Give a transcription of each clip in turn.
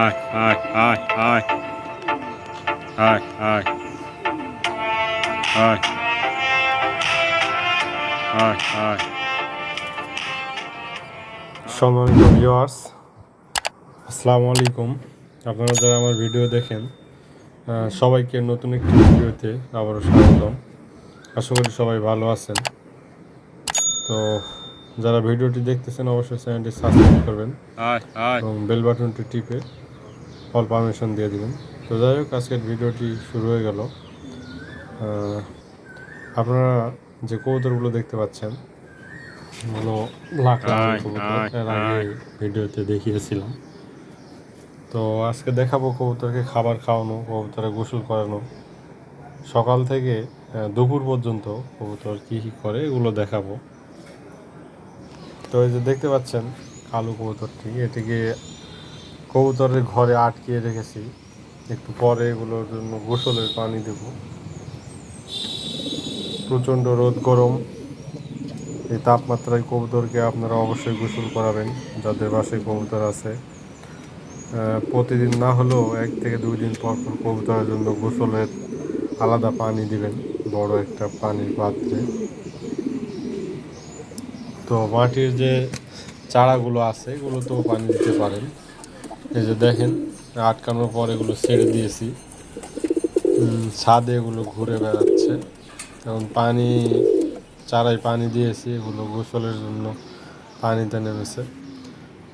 আয় আয় আয় আয় আয় আয় আয় আয় আয় সম্মানিত ভিউয়ার্স আসসালামু আলাইকুম আপনারা যারা আমার ভিডিও দেখেন সবাইকে নতুন একটি ভিডিওতে আবারও স্বাগতম। আশা করি সবাই ভালো আছেন। তো যারা ভিডিওটি দেখতেছেন অবশ্যই চ্যানেলটি সাবস্ক্রাইব করবেন এবং বেল বাটনটি টিপে অল পারমিশন দিয়ে দিবেন। তো যাই হোক আজকের ভিডিওটি শুরু হয়ে গেল। আপনারা যে কবুতরগুলো দেখতে পাচ্ছেন এর আগে ভিডিওতে দেখিয়েছিলাম। তো আজকে দেখাবো কবুতরকে খাবার খাওয়ানো কবুতরে গোসল করানো। সকাল থেকে দুপুর পর্যন্ত কবুতর কী কী করে এগুলো দেখাবো। তো এই যে দেখতে পাচ্ছেন কালো কবুতরটি এটিকে কবুতরের ঘরে আটকিয়ে রেখেছি। একটু পরে এগুলোর জন্য গোসলের পানি দেব। প্রচণ্ড রোদ, গরম। এই তাপমাত্রায় কবুতরকে আপনারা অবশ্যই গোসল করাবেন, যাদের বাসায় কবুতর আছে। প্রতিদিন না হলেও এক থেকে দুই দিন পর পর কবুতরের জন্য গোসলের আলাদা পানি দিবেন, বড় একটা পানির পাত্রে। তো মাটির যে চারাগুলো আছে, এগুলো তো পানি দিতে পারেন। এই যে দেখেন, আটকানোর পর এগুলো ছেড়ে দিয়েছি। ছাদে এগুলো ঘুরে বেড়াচ্ছে। এখন পানি, চারায় পানি দিয়েছি এগুলো গোসলের জন্য পানিতে নেমেছে।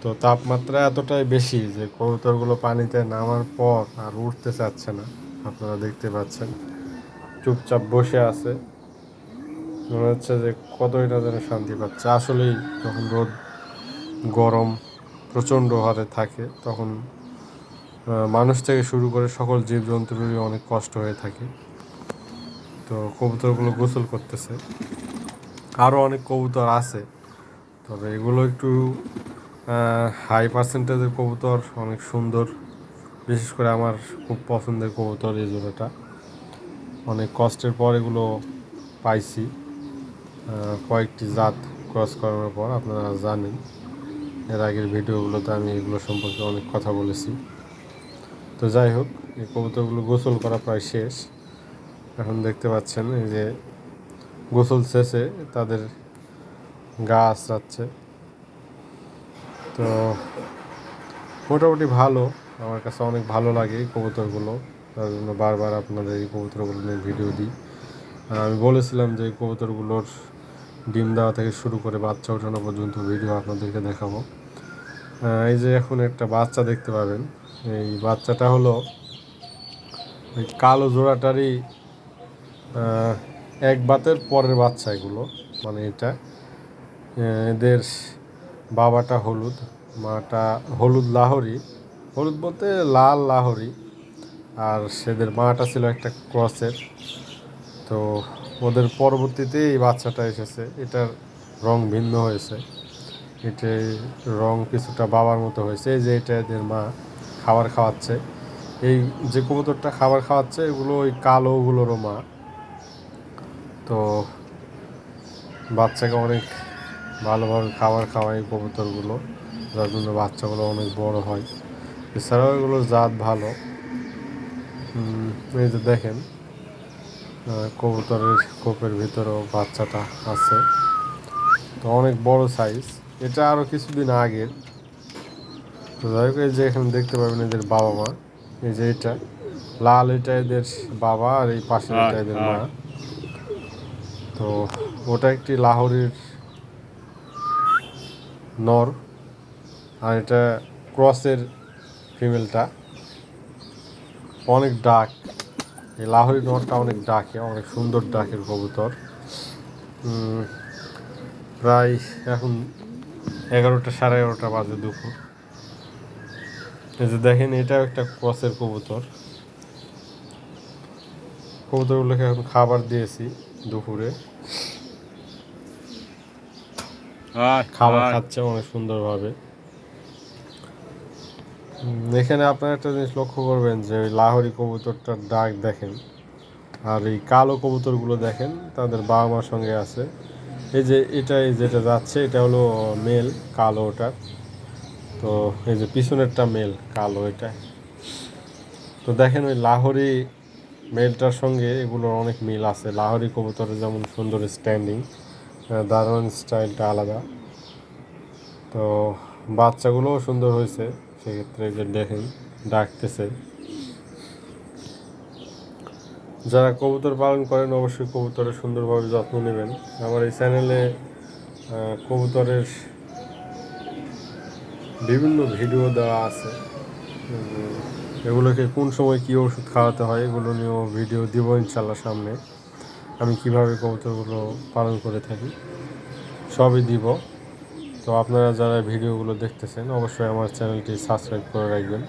তো তাপমাত্রা এতটাই বেশি যে কবুতরগুলো পানিতে নামার পর আর উঠতে চাচ্ছে না, আপনারা দেখতে পাচ্ছেন। চুপচাপ বসে আছে। মনে হচ্ছে যে কতই না যেন শান্তি পাচ্ছে। আসলেই যখন রোদ, গরম প্রচণ্ড হারে থাকে, তখন মানুষ থেকে শুরু করে সকল জীবজন্তুরই অনেক কষ্ট হয়ে থাকে। তো কবুতরগুলো গোসল করতেছে। আরও অনেক কবুতর আছে, তবে এগুলো একটু হাই পার্সেন্টেজের কবুতর, অনেক সুন্দর। বিশেষ করে আমার খুব পছন্দের কবুতর এই জোড়াটা। অনেক কষ্টের পর এগুলো পাইছি। কয়েকটি জাত ক্রস করানোর পর আপনারা জানেন। এর আগের ভিডিওগুলোতে আমি এগুলো সম্পর্কে অনেক কথা বলেছি। তো যাই হোক, এই কবুতরগুলো গোসল করা প্রায় শেষ। এখন দেখতে পাচ্ছেন এই যে গোসল শেষে তাদের গা আঁচড়াচ্ছে তো মোটামুটি ভালো, আমার কাছে অনেক ভালো লাগে এই কবুতরগুলো। তার জন্য বারবার আপনাদের এই কবুতরগুলো নিয়ে ভিডিও দিই। আর আমি বলেছিলাম যে কবুতরগুলোর ডিম দেওয়া থেকে শুরু করে বাচ্চা ওঠানো পর্যন্ত ভিডিও আপনাদেরকে দেখাবো। এই যে এখন একটা বাচ্চা দেখতে পাবেন। এই বাচ্চাটা হলো ওই কালো জোড়াটারই এক বাতের পরের বাচ্চা এগুলো। মানে এটা এদের বাবাটা হলুদ, মাটা হলুদ লাহরি। হলুদ বলতে লাল লাহরি। আর সেদের মাটা ছিল একটা ক্রসের। তো ওদের পরবর্তীতে এই বাচ্চাটা এসেছে। এটার রং ভিন্ন হয়েছে। এটার রং কিছুটা বাবার মতো হয়েছে। এই যে এটা এদের মা খাবার খাওয়াচ্ছে। এই যে কবুতরটা খাবার খাওয়াচ্ছে, এগুলো ওই কালোগুলোরও মা। তো বাচ্চাকে অনেক ভালোভাবে খাবার খাওয়ায় কবুতরগুলো। যার জন্য বাচ্চাগুলো অনেক বড় হয়। এছাড়াও এগুলোর জাত ভালো। এই যে দেখেন। কবুতরের কোপের ভিতরেও বাচ্চাটা আছে। তো অনেক বড় সাইজ এটা আরও কিছুদিন আগের তো যাই হোক এই যে এখানে দেখতে পাবেন এদের বাবা মা এই যে এটা। লাল এটা এদের বাবা আর এই পাশে এটা এদের মা। তো ওটা একটি লাহোরের নর। আর এটা ক্রসের ফিমেলটা। অনেক ডাক এই লাহোরি নরটা অনেক ডাকে অনেক সুন্দর ডাকের কবুতর। প্রায় এখন এগারোটা সাড়ে এগারোটা বাজে দুপুর। এই যে দেখেন এটাও একটা ক্রসের কবুতর। কবুতরগুলোকে এখন খাবার দিয়েছি দুপুরে। খাবার খাচ্ছে অনেক সুন্দরভাবে। এখানে আপনারা একটা জিনিস লক্ষ্য করবেন যে ওই লাহোরি কবুতরটার ডাক দেখেন, আর এই কালো কবুতরগুলো দেখেন, তাদের বাবা মার সঙ্গে আছে। এই যে এটাই যেটা যাচ্ছে, এটা হলো মেল, কালো ওটার তো এই যে পিছনেরটা মেল, কালো এটা। তো দেখেন ওই লাহোরি মেলটার সঙ্গে এগুলোর অনেক মিল আছে। লাহোরি কবুতরের যেমন সুন্দর স্ট্যান্ডিং দারুণ স্টাইলটা আলাদা। তো বাচ্চাগুলোও সুন্দর হয়েছে। সেক্ষেত্রে যে দেখেন, ডাকতেছে। যারা কবুতর পালন করেন, অবশ্যই কবুতরের সুন্দরভাবে যত্ন নেবেন। আমার এই চ্যানেলে কবুতরের বিভিন্ন ভিডিও দেওয়া আছে। এগুলোকে কোন সময় কী ওষুধ খাওয়াতে হয়, এগুলো নিয়েও ভিডিও দিব ইনশাল্লাহ সামনে। আমি কীভাবে কবুতরগুলো পালন করে থাকি, সবই দিব। তো আপনারা যারা ভিডিওগুলো দেখতেছেন, অবশ্যই আমার চ্যানেলটি সাবস্ক্রাইব করে রাখবেন।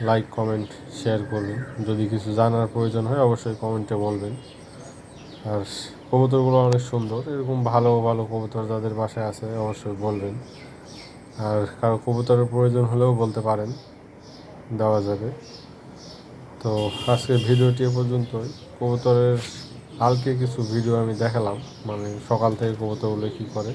লাইক কমেন্ট শেয়ার করবেন। যদি কিছু জানার প্রয়োজন হয়, অবশ্যই কমেন্টে বলবেন। আর কবুতরগুলো অনেক সুন্দর। এরকম ভালো ভালো কবুতর যাদের বাসায় আছে, অবশ্যই বলবেন। আর কারও কবুতরের প্রয়োজন হলেও বলতে পারেন। দেওয়া যাবে। তো আজকের ভিডিওটি এ পর্যন্তই। কবুতরের হালকে কিছু ভিডিও আমি দেখালাম। মানে সকাল থেকে কবুতরগুলো কী করে।